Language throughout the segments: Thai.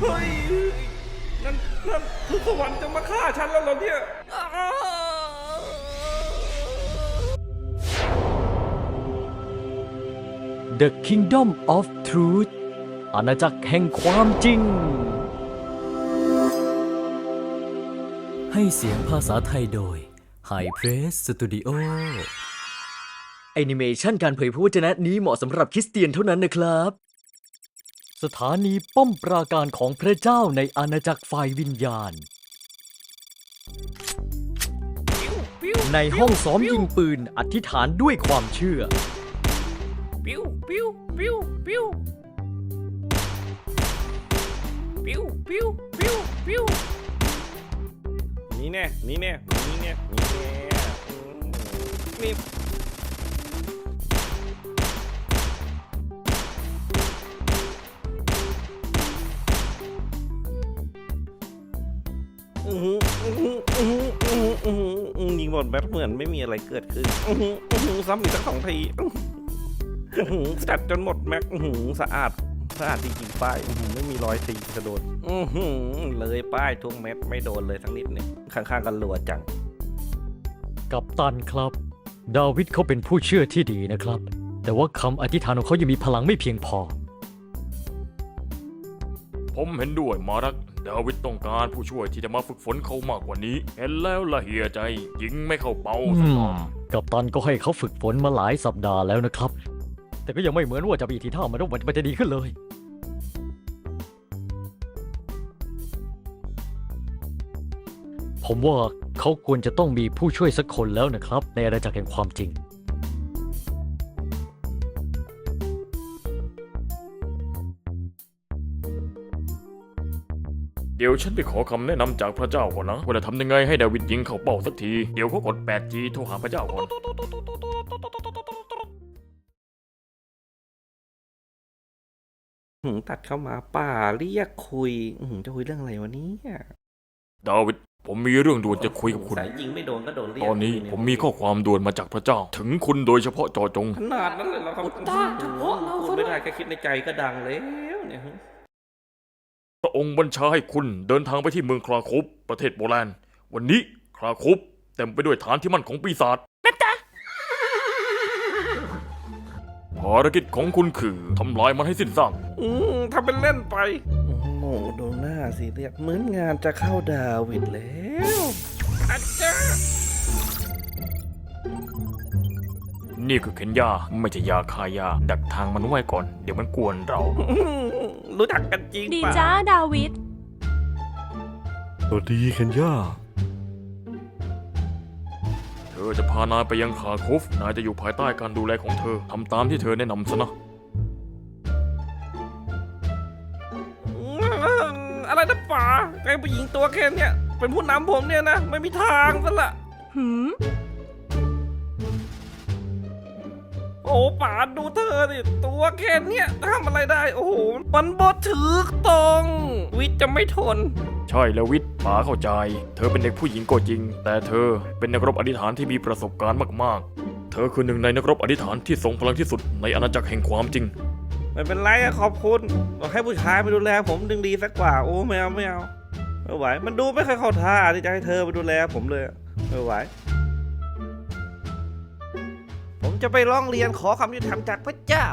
เฮ้ยนั่นนั่นคือสวรรค์จะมาฆ่าฉันแล้วเหรอเนี่ยอ้าว The Kingdom of Truth อาณาจักรแห่งความจริง ให้เสียงภาษาไทยโดย High Press Studio แอนิเมชันการเผยพระวจนะนี้เหมาะสำหรับคริสเตียนเท่านั้นนะครับ สถานีป้อมปราการของพระเจ้าในอาณาจักรฝ่ายวิญญาณ ในห้องซ้อมยิงปืนอธิษฐานด้วยความเชื่อ ปิ้วปิ้วปิ้วปิ้วปิ้วปิ้วปิ้วปิ้วนี่แน่นี่แน่นี่แน่นี่แน่อืมนี่ อื้อหือยิงบบเหมือนไม่มีอะไรเกิดขึ้นอื้อหืออื้อหือซ้ำอีกสักสองทีอื้อหือจัดจนหมดแม็กอื้อหือสะอาดสะอาดจริงๆป้ายอื้อหือไม่มีรอยตีกระโดดอื้อหือเลยป้ายทุกเม็ดไม่โดนเลยทั้งนิดหนึงข้างๆกันรัวจัง กับตันครับ ดาวิดเขาเป็นผู้เชื่อที่ดีนะครับ แต่ว่าคำอธิษฐานของเขายังมีพลังไม่เพียงพอ ผมเห็นด้วยมารัก ดาวิดต้องการผู้ช่วยที่จะมาฝึกฝนเขามากกว่านี้ เห็นแล้วละเหียใจ ยิงไม่เข้าเป้าอืสักมหน่อยกับตันก็ให้เขาฝึกฝนมาหลายสัปดาห์แล้วนะครับ แต่ก็ยังไม่เหมือนว่าจะมีทีท่ามันว่ามันจะดีขึ้นเลยผมว่าเขาควรจะต้องมีผู้ช่วยสักคนแล้วนะครับ ในอาณาจักรแห่งความจริง เดี๋ยวฉันไปขอคำแนะนำจากพระเจ้าก่อนนะว่าจะทำยังไงให้ดาวิดยิงเข้าเป้าสักที เดี๋ยวเขากด 8G โทรหาพระเจ้าก่อนหืมตัดเข้ามาป่าเรียกคุยอื้อหือจะคุยเรื่องอะไรวะเนี้ดาวิดผมมีเรื่องด่วนจะคุยกับคุณ สายยิงไม่โดนก็โดนเรียกตอนนี้คุยเยผมมีข้อความด่วนมาจากพระเจ้า ถึงคุณโดยเฉพาะเจอจง ขนาดนั้นเลยเหรอครับตาเฉพาะเราพูดไม่ได้แค่คิดในใจก็ดังแล้วเนี่ย พระองค์บัญชาให้คุณเดินทางไปที่เมืองคราคุปประเทศโปแลนด์วันนี้คราคุปเต็มไปด้วยฐานที่มั่นของปีศาจภารกิจของคุณคือทำลายมันให้สิ้นซากอืมทำเป็นเล่นไป โอ้โหดูหน้าสิเรียกเหมือนงานจะเข้าดาวิดแล้วอาจารย์นี่คือเคนยาไม่ใช่ยาคายา ดักทางมันไว้ก่อน เดี๋ยวมันกวนเรา อืม รู้จักกันจริงดีเปล่าจ้าดาวิดสวัสดีเคนย่า เธอจะพานายไปยังคาคุฟ นายจะอยู่ภายใต้การดูแลของเธอทำตามที่เธอแนะนำซะนะ อืมอะไรนะป๋าไอ้ผู้หญิงตัวแค่เนี้ยเป็นผู้นำผมเนี่ยนะ ไม่มีทางซะละหืม อ้ป๋าดูเธอดิตัวแค่เนี้ยทำอะไรได้ โอ้โห มันบดถือตรง วิทย์จะไม่ทน ใช่แล้ววิทย์ป๋าเข้าใจ เธอเป็นเด็กผู้หญิงก็จริง แต่เธอเป็นนักรบอธิษฐานที่มีประสบการณ์มากๆ เธอคือหนึ่งในนักรบอธิษฐานที่ทรงพลังที่สุดในอาณาจักรแห่งความจริงไม่เป็นไรอะขอบคุณบอกให้ผู้ชายไปดูแลผมดึงดีสักกว่า โอ้ไม่เอาไม่เอาไม่ไหว มันดูไม่ค่อยเข้าท่าที่จะให้เธอไปดูแลผมเลยอะไม่ไหวผม จะไปร้องเรียนขอคำยุติธรรมจากพระเจ้า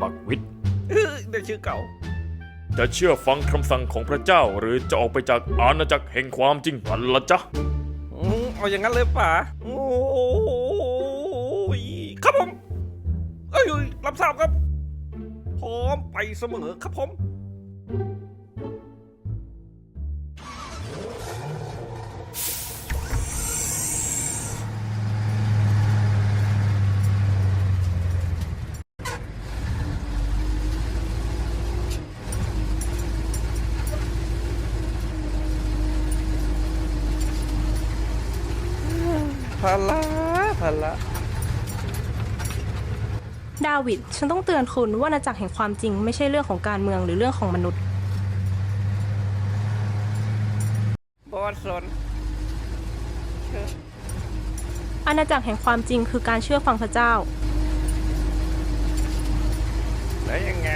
บักวิทย์เอ้ยเดี๋ยวชื่อเก่า จะเชื่อฟังคำสั่งของพระเจ้าหรือจะออกไปจากอาณาจักรแห่งความจริงกันละจ๊ะ อืมเอาอย่างนั้นเลยป่าโอ้ยครับผม เอ้ยรับทราบครับ พร้อมไปเสมอครับผม พาละพาละดาวิด ฉันต้องเตือนคุณว่าอาณาจักรแห่งความจริงไม่ใช่เรื่องของการเมืองหรือเรื่องของมนุษย์ บอสสนอาณาจักรแห่งความจริงคือการเชื่อฟังพระเจ้า แล้วยังไง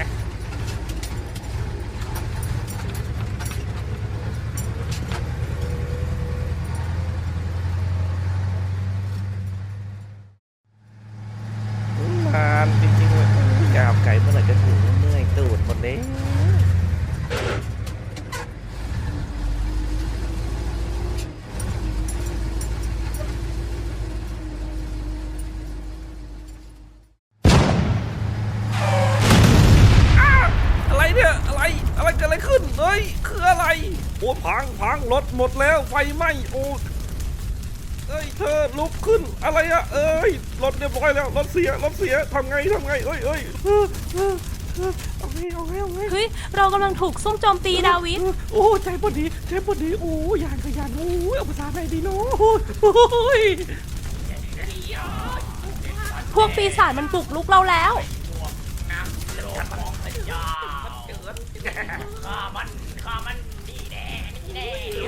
อ้พังพังรถหมดแล้วไฟไหม้โอ้เอ้ยเธอลุกขึ้นอะไรอะเอ้ยรถเรียบร้อยแล้วรถเสียรถเสียทำไงทำไงเอ้ยเอ้ยเออเออเออเอาไงเอาไงเอาไงเฮ้ย เรากำลังถูกซุ่มโจมตีดาวิดโอ้ใจพอดีใจพอดีโอ้ยานขยันโอ้ยเอาภาษาไหนดีเนาะโอ้ยพวกปีศาจมันปลุกลุกเราแล้วเ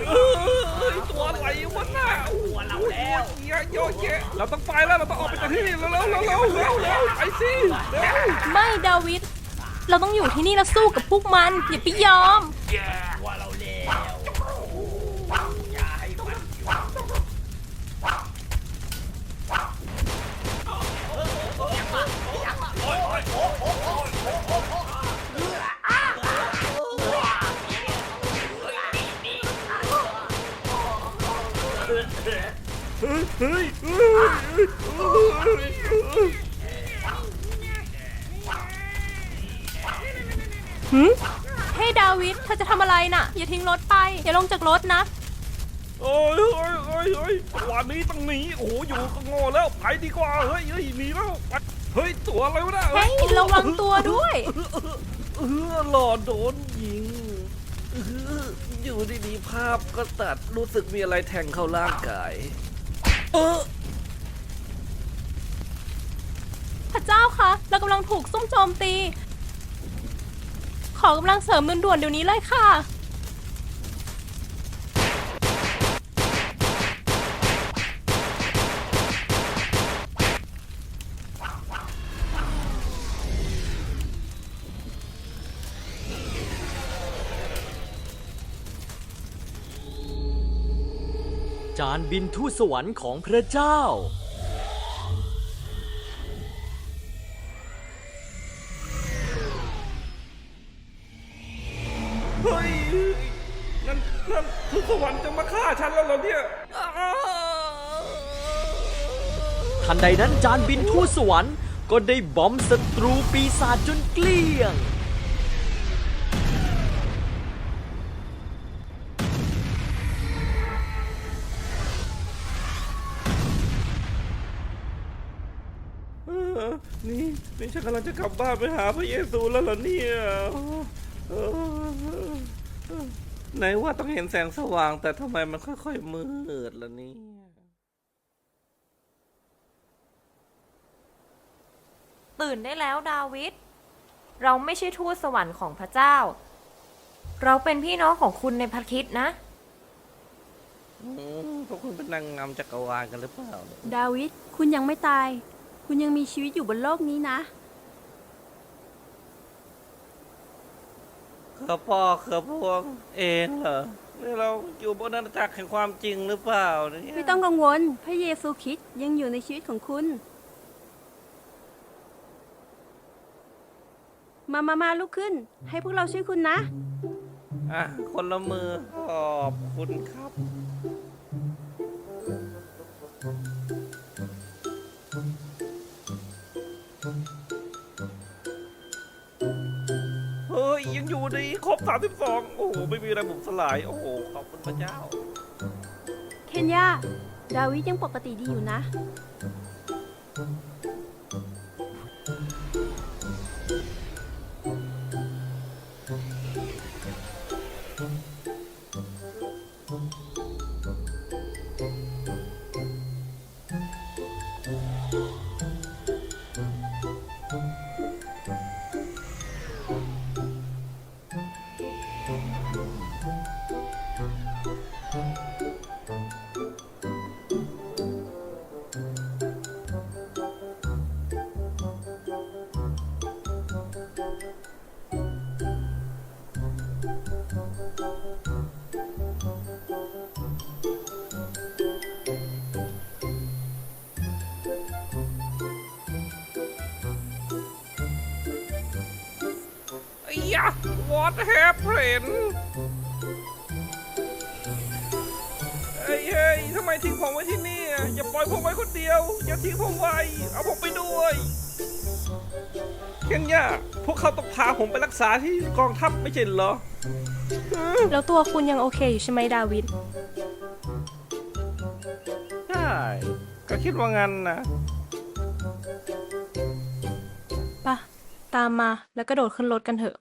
อ้ยตัวอะไรวะน่ะตัวเราแล้วเยอะเยอะแยะเราต้องไปแล้วเราต้องออกไปจากที่นี่แล้วแล้วแล้วแล้วแล้วไปสิเร็วไม่ดาวิด เราต้องอยู่ที่นี่แล้วสู้กับพวกมัน อย่าไปยอมเนี้ต้องหนีโอ้โหอยู่ก็โง่แล้วไปดีกว่าเฮ้ยเฮ้ยหนีแล้วไปเฮ้ยตัวอะไรวะน่ะเฮ้ยระวังตัวด้วย เออหล่อโดนยิงเอออยู่ดีๆภาพก็ตัดรู้สึกมีอะไรแทงเข้าร่างกายเออพระเจ้าคะเรากำลังถูกซุ่มโจมตี ขอกำลังเสริมด่วนๆเดี๋ยวนี้เลยค่ะ จานบินทูตสวรรค์ของพระเจ้า เฮ้ยนั่นนั่นทุกสวรรค์จะมาฆ่าฉันแล้วเหรอเนี่ยอ้าวทันใดนั้นจานบินทูตสวรรค์ก็ได้บอมศัตรูปีศาจจนเกลี้ยง นี่นี่ฉันกำลังจะกลับบ้านไปหาพระเยซูแล้วเหรอเนี่ยเออไหนว่าต้องเห็นแสงสว่าง แต่ทำไมมันค่อยๆมืดล่ะเนี่ยตื่นได้แล้วดาวิด เราไม่ใช่ทูตสวรรค์ของพระเจ้า เราเป็นพี่น้องของคุณในพระคริดนะอืมพวกคุณเป็นนางงามจักรวาลกันหรือเปล่าเนี่ยดาวิด คุณยังไม่ตาย คุณยังมีชีวิตอยู่บนโลกนี้นะข้าพ่อข้าพวงเองเหรอนี่เราอยู่บนอาณาจักรแห่งความจริงหรือเปล่าเนี่ยไม่ต้องกังวล พระเยซูคริสต์ยังอยู่ในชีวิตของคุณ มามามาลุกขึ้น ให้พวกเราช่วยคุณนะ อะคนละมือขอบคุณครับ ฮ้ยยังอยู่ดีครบ 32 โอ้โห ไม่มีอะไรบุกสลาย โอ้โห ขอบคุณพระเจ้า เคนยาดาวิดยังปกติดีอยู่นะ happened เฮ้ยเฮ้ยทำไมทิ้งผมไว้ที่นี่อะอย่าปล่อยผมไว้คนเดียว อย่าทิ้งผมไว้ เอาผมไปด้วยเคนย่าพวกเขาต้องพาผมไปรักษาที่กองทัพไม่ใช่เหรอแล้วตัวคุณยังโอเคอยู่ใช่ไหมดาวิด ใช่ ก็คิดว่างั้นนะ ปะตามมาแล้วก็โดดขึ้นรถกันเถอะ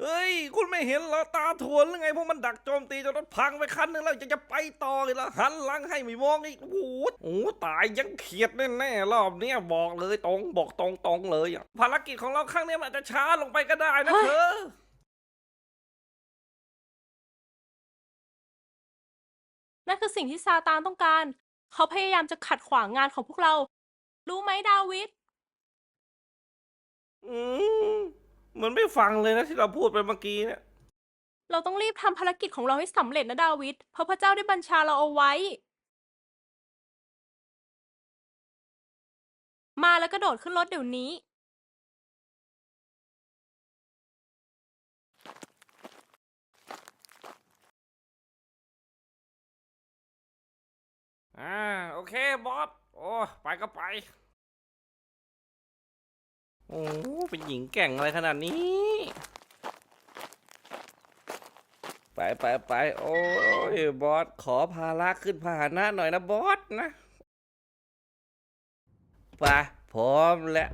เฮ้ย คุณไม่เห็นเหรอตาถวนหรือไงพวกมันดักโจมตีจนรถพังไปคันหนึงแล้วจะจะไปต่อเลยละหันหลังให้ไม่มองอีกโอ้โหโอ้โหตายยังเขียดแน่ๆรอบเนี้ยบอกเลยตรงบอกตรงตรงๆเลยอะภารกิจของเราครั้งเนี้ยมันอาจจะช้าลงไปก็ได้นะเฮ้ยเธอนั่นคือสิ่งที่ซาตานต้องการ เขาพยายามจะขัดขวางงานของพวกเรา รู้ไหมดาวิดอืมเห มือนไม่ฟังเลยนะที่เราพูดไปเมื่อกี้เนี่ยเราต้องรีบทำภารกิจของเราให้สำเร็จนะดาวิด เพราะพระเจ้าได้บัญชาเราเอาไว้ มาแล้วก็โดดขึ้นรถเดี๋ยวนี้ อ่า โอเค บอส โอ้ ไปก็ไป โอ้เป็นหญิงแกร่งอะไรขนาดนี้ ไปไปไปโอ้ยบอสขอพาระขึ้นพาหนะหน่อยนะบอสนะไปพร้อมแล้ว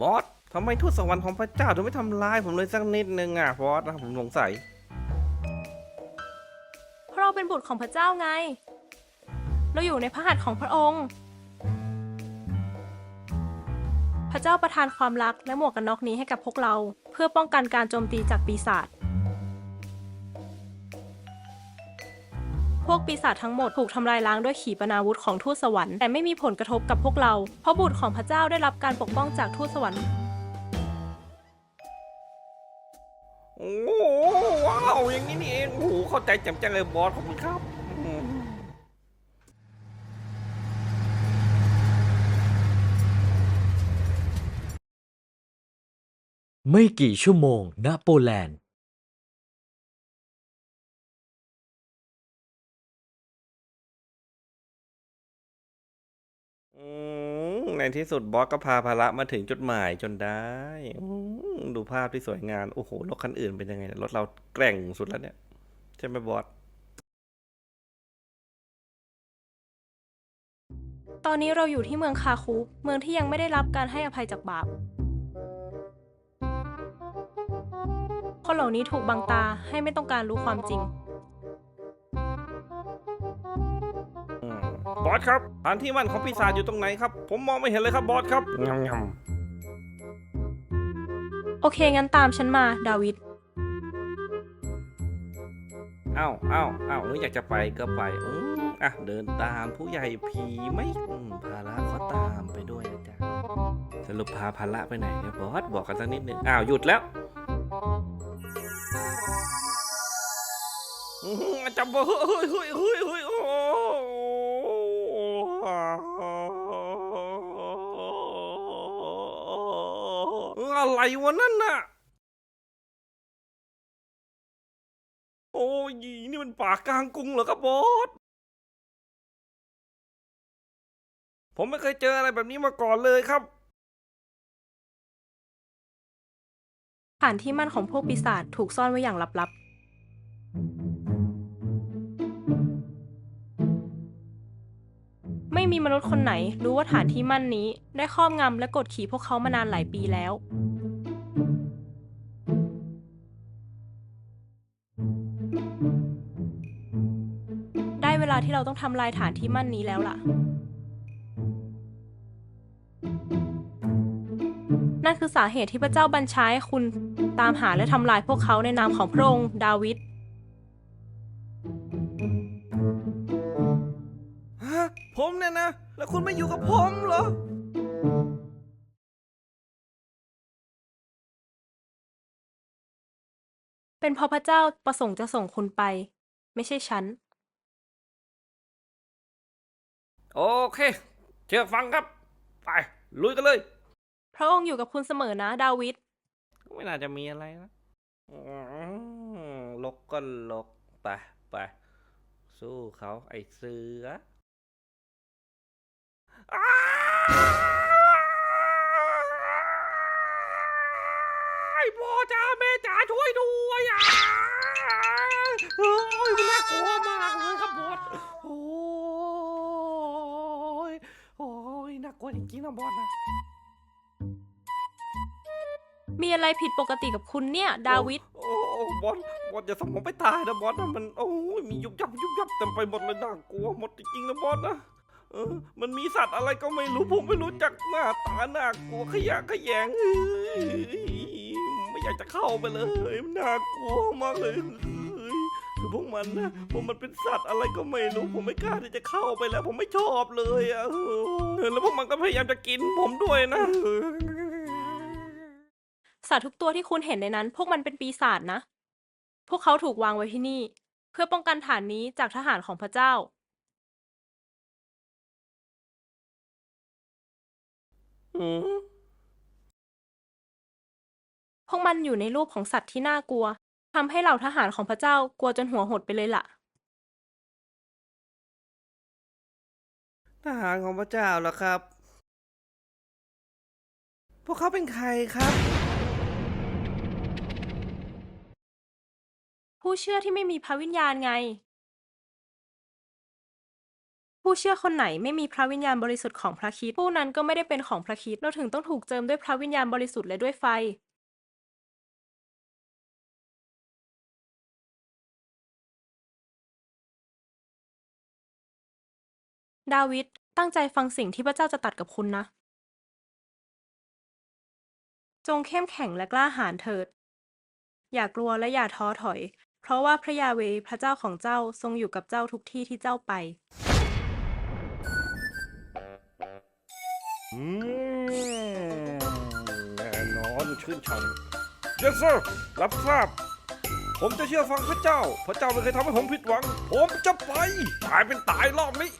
บอสทำไมทูตสวรรค์ของพระเจ้าถึงไม่ทำร้ายผมเลยสักนิดนึงอะบอสนะผมสงสัยเพราะเราเป็นบุตรของพระเจ้าไง เราอยู่ในพระหัตถ์ของพระองค์ พระเจ้าประทานความรักและหมวกกันน็อกนี้ให้กับพวกเรา เพื่อป้องกันการโจมตีจากปีศาจ พวกปีศาจทั้งหมดถูกทำลายล้างด้วยขีปนาวุธของทูตสวรรค์แต่ไม่มีผลกระทบกับพวกเรา เพราะบุตรของพระเจ้าได้รับการปกป้องจากทูตสวรรค์ โอ้ว้าวอย่างนี้นี่เองโอ้โหเข้าใจแจ่มแจ้งเลยบอสขอบคุณครับ ไม่กี่ชั่วโมงณโปแลนด์อืมในที่สุดบอสก็พาภาระมาถึงจุดหมายจนได้อืมดูภาพที่สวยงามโอ้โหรถคันอื่นเป็นยังไงเนี่ยรถเราแกร่งสุดแล้วเนี่ย ใช่ไหมบอสตอนนี้เราอยู่ที่เมืองคาคุเมืองที่ยังไม่ได้รับการให้อภัยจากบาป คนเหล่านี้ถูกบังตาให้ไม่ต้องการรู้ความจริงอืมบอสครับฐานที่มั่นของปีศาจอยู่ตรงไหนครับ ผมมองไม่เห็นเลยครับบอสครับงำงโอเค งั้นตามฉันมา ดาวิดำเอ้าเอ้าเอ้าหนูอยากจะไปก็ไปอืมอะเดินตามผู้ใหญ่ผีไหม่ภาระขอตามไปด้วยนะจ๊ะสรุปพาภาระไปไหนเนี่ยบอสบอกกันสักนิดนึงอ้าวหยุดแล้ว อื้อหือจับเฮ้ยเฮ้ยเฮ้ยเฮ้ยโอ้อะไรวะนั่นน่ะ โอ้ยนี่มันป่ากลางกรุงเหรอครับบอส ผมไม่เคยเจออะไรแบบนี้มาก่อนเลยครับ ฐานที่มั่นของพวกปีศาจถูกซ่อนไว้อย่างลับๆ ม่มีมนุษย์คนไหน รู้ว่าฐานที่มั่นนี้ ได้ครอบงำและกดขี่พวกเขามานานหลายปีแล้ว ได้เวลาที่เราต้องทำลายฐานที่มั่นนี้แล้วล่ะ นั่นคือสาเหตุที่พระเจ้าบัญชาให้คุณตามหาและทำลายพวกเขาในนามของพระองค์ดาวิด ผมเนี่ยนะ แล้วคุณไม่อยู่กับผมเหรอเป็นเพราะพระเจ้าประสงค์จะส่งคุณไป ไม่ใช่ฉัน โอเค เชื่อฟังครับ ไป ลุยกันเลย พระองค์อยู่กับคุณเสมอนะ ดาวิดไม่น่าจะมีอะไรนะอืมลกก็ลก ไปไปสู้เขาไอ้เสือไอ้ พ่อจ้าแม่จ๋าช่วยด้วยอะโอ้ยมันน่ากลัวมากเลยครับบอสโอ้ยโอ้ยน่ากลัวจริงๆนะบอสนะ มีอะไรผิดปกติกับคุณเนี่ย ดาวิด โอ้โอ้บอสบอสอย่าส่งผมไปตายนะบอสนะมันโอ้ยมียุบยับยุบยับเต็มไปหมดเลยน่ากลัวหมดจริงๆนะบอสนะ เออ มันมีสัตว์อะไรก็ไม่รู้ผมไม่รู้จักหน้าตาหน่ากลัวขยะขยงเอ้ยไม่อยากจะเข้าไปเลยมันน่ากลัวมากเลยเอ้ยคือพวกมันนะพวกมันเป็นสัตว์อะไรก็ไม่รู้ผมไม่กล้าที่จะเข้าไปแล้ว ผมไม่ชอบเลยอะเออแล้วพวกมันก็พยายามจะกินผมด้วยนะสัตว์ทุกตัวที่คุณเห็นในนั้น พวกมันเป็นปีศาจนะ พวกเขาถูกวางไว้ที่นี่ เพื่อป้องกันฐานนี้จากทหารของพระเจ้า อืมพวกมันอยู่ในรูปของสัตว์ที่น่ากลัวทำให้เหล่าทหารของพระเจ้ากลัวจนหัวหดไปเลยล่ะ ทหารของพระเจ้าเหรอครับ พวกเขาเป็นใครครับ ผู้เชื่อที่ไม่มีพระวิญญาณไง ผู้เชื่อคนไหนไม่มีพระวิญญาณบริสุทธิ์ของพระคริสต์ผู้นั้นก็ไม่ได้เป็นของพระคริสต์เราถึงต้องถูกเจิมด้วยพระวิญญาณบริสุทธิ์และด้วยไฟ ดาวิดตั้งใจฟังสิ่งที่พระเจ้าจะตัดกับคุณนะ จงเข้มแข็งและกล้าหาญเถิด อย่ากลัวและอย่าท้อถอย เพราะว่าพระยาเวพระเจ้าของเจ้าทรงอยู่กับเจ้าทุกที่ที่เจ้าไป อืมแน่นอนชื่นชม Yes sir รับทราบ ผมจะเชื่อฟังพระเจ้า พระเจ้าไม่เคยทำให้ผมผิดหวัง ผมจะไป ตายเป็นตายรอบนี้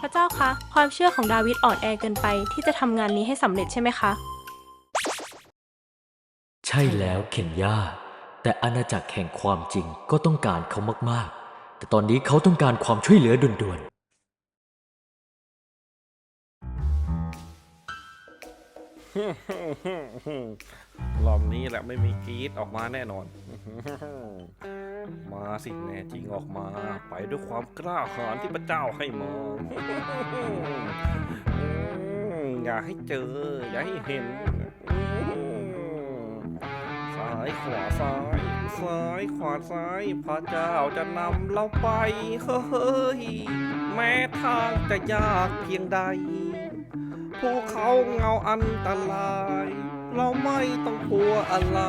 พระเจ้าคะ ความเชื่อของดาวิดอ่อนแอเกินไปที่จะทำงานนี้ให้สำเร็จใช่ไหมคะ ใช่แล้วเคนยาแต่อาณาจักรแห่งความจริงก็ต้องการเขามาก ๆ แต่ตอนนี้เขาต้องการความช่วยเหลือด่วนๆ รอบนี้แหละไม่มีกรีดออกมาแน่นอน มาสิแน่จริงออกมา ไปด้วยความกล้าหาญที่พระเจ้าให้มาอืมอย่าให้เจอ อย่าให้เห็นายขวาซ้ายซ้ายขวาซ้ายพระเจ้าจะนำเราไปเฮ้ยแม้ทางจะยากเพียงใดภูเขาเงาอันตราย เราไม่ต้องกลัวอะไร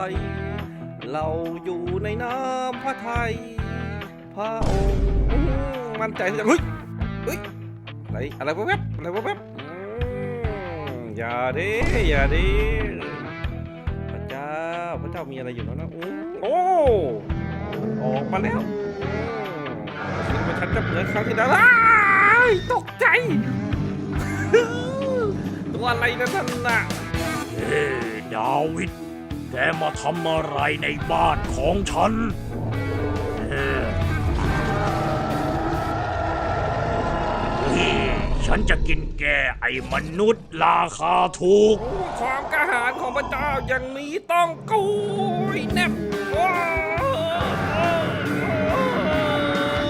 เราอยู่ในน้ำพระทัยพระองค์อื้อมั่นใจที่จะเฮ้ยเฮ้ยอะไรอะไรแวบๆอะไรแวบๆอืมอย่าด้อย่าด้ เจ้ามีอะไรอยู่แล้วนะอู้โอ้ออกมาแล้วคิดว่าฉันจะเหมือนครั้งที่แล้วอ้ายตกใจ ตัวอะไรนะท่านน่ะเอ้ดาวิดแกมาทำอะไรในบ้านของฉันเฮ้ฉันจะกินแกไอ้มนุษย์ราคาถูก ความกล้าหาญของพระเจ้าอย่างนี้ต้องกุยแนบว้า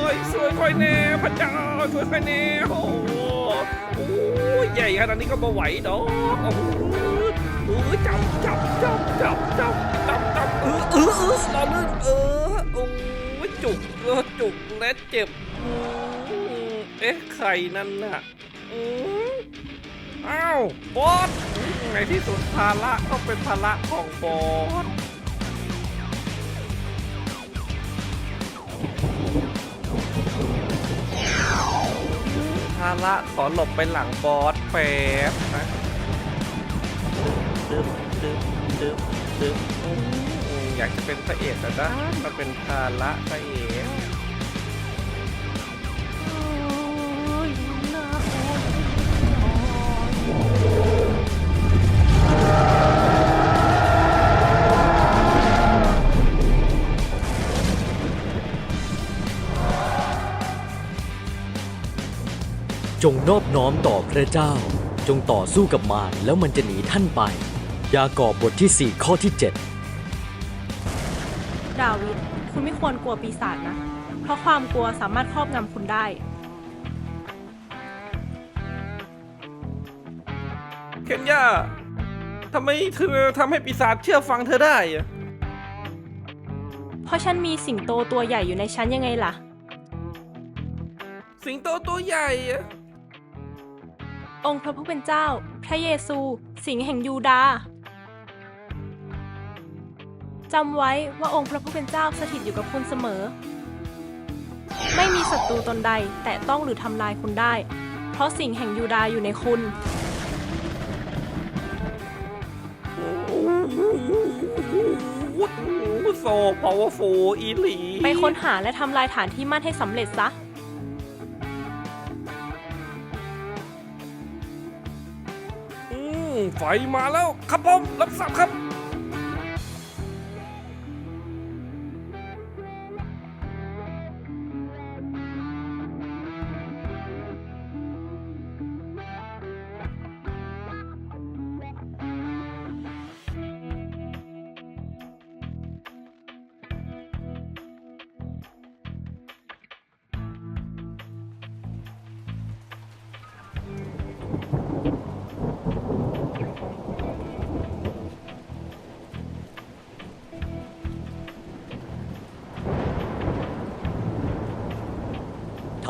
วสวยค่อยแน่พระเจ้าสวยค่อยแน่โอ้โหโอ้ยใหญ่ขนาดนี้ก็มาไหวดอกโอ้โหเออจับจับจับจับจับจับจับเออเออเออเราลื่นเออโอ้ยจุกเออจุกและเจ็บเอ๊ะใครนั่นน่ะอ้าวบอส ในที่สุดภาระก็เป็นภาระของบอสภาระขอหลบไปหลังบอสแป๊บนะดึ๊บดึ๊บดึ๊บดึ๊บอืมอยากจะเป็นพระเอกแต่ด้านมาเป็นภาระพระเอก จงนอบน้อมต่อพระเจ้า จงต่อสู้กับมารแล้วมันจะหนีท่านไป ยากอบบทที่ 4 ข้อที่7ดาวิดคุณไม่ควรกลัวปีศาจนะ เพราะความกลัวสามารถครอบงำคุณได้ เคนย่าทำไมเธอทำให้ปีศาจเชื่อฟังเธอได้อะเพราะฉันมีสิงโตตัวใหญ่อยู่ในฉันยังไงล่ะ สิงโตตัวใหญ่อะ องค์พระผู้เป็นเจ้า พระเยซู สิงห์แห่งยูดาจำไว้ว่าองค์พระผู้เป็นเจ้าสถิตอยู่กับคุณเสมอ ไม่มีศัตรูตนใดแต่ต้องหรือทำลายคุณได้ เพราะสิ่งแห่งยูดาอยู่ในคุณ โซพาวเวอร์ฟูอีหลี ไปค้นหาและทำลายฐานที่มั่นให้สำเร็จซะ ไฟมาแล้ว ครับผมรับทราบครับ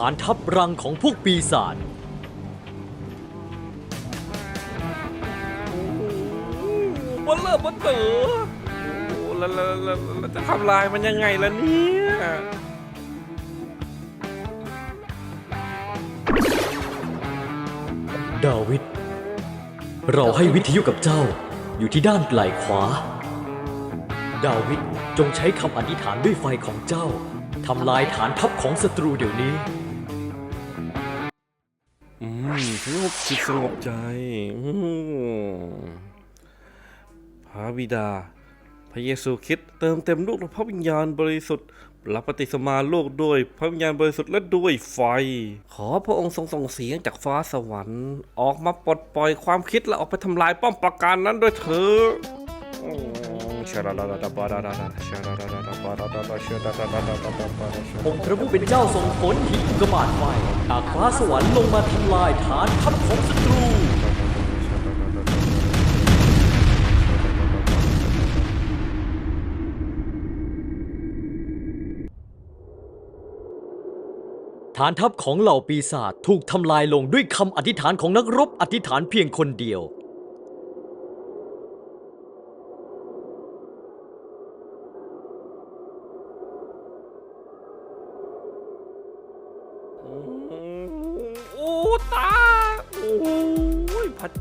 านทัพรังของพวกปีศาจบนเลิศบนเต๋อโอ้แล้วแล้วแล้วแล้วจะทำลายมันยังไงล่ะเนี่ยดาวิด เราให้วิทยุกับเจ้าอยู่ที่ด้านไหล่ขวา ดาวิดจงใช้คำอธิษฐานด้วยไฟของเจ้าทำลายฐานทัพของศัตรูเดี๋ยวนี้ สงบจิตสงบใจพระบิดา พระเยซูคริสต์เติมเต็มลูกด้วยพระวิญญาณบริสุทธิ์รับปฏิสมาโลกด้วยพระวิญญาณบริสุทธิ์และด้วยไฟ ขอพระองค์ทรงส่งเสียงจากฟ้าสวรรค์ ออกมาปลดปล่อยความคิดและออกไปทำลายป้อมปราการนั้นด้วยเถอะ ชาดาดาดาบาดาดาดาชาดาดาดาบาดาดาดาชาดาดาดาดาดาดาบาดาชาองค์พระผู้เป็นเจ้าทรงฝนหิอุกบาตไฟจากฟ้าสวรรค์ลงมาทำลายฐานทัพของศัตรู ฐานทัพของเหล่าปีศาจถูกทำลายลงด้วยคำอธิษฐานของนักรบอธิษฐานเพียงคนเดียว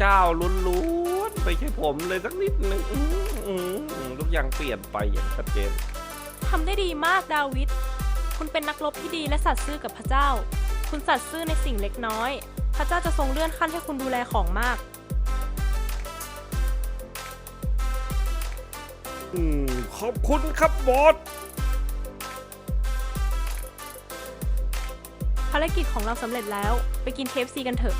เจ้าล้วนๆไม่ใช่ผมเลยสักนิดหนึ่งอื้อหือทุกอย่างเปลี่ยนไปอย่างชัดเจน ทำได้ดีมากดาวิด คุณเป็นนักรบที่ดีและสัตย์ซื่อกับพระเจ้า คุณสัตย์ซื่อในสิ่งเล็กน้อย พระเจ้าจะทรงเลื่อนขั้นให้คุณดูแลของมาก อืมขอบคุณครับบอสภารกิจของเราสำเร็จแล้ว ไปกินเคฟซีกันเถอะ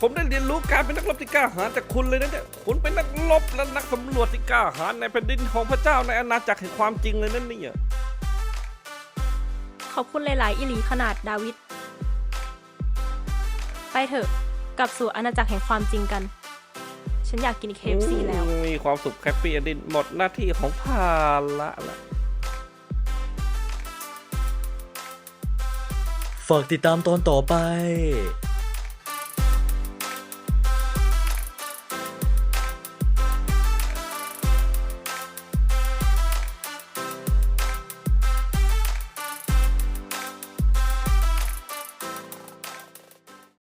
ผมได้เรียนรู้การเป็นนักรบที่กล้าหาญจากคุณเลยนะเนี่ยคุณเป็นนักรบและนักสำรวจที่กล้าหาญในแผ่นดินของพระเจ้าในอาณาจักรแห่งความจริงเลยนั่นเนี่ยขอบคุณหลาย ๆ อิหลีขนาดดาวิด ไปเถอะ กลับสู่อาณาจักรแห่งความจริงกัน ฉันอยากกินเคฟซีแล้ว มีความสุขแฮปปี้ดินหมดหน้าที่ของภาละละ ฝากติดตามตอนต่อไป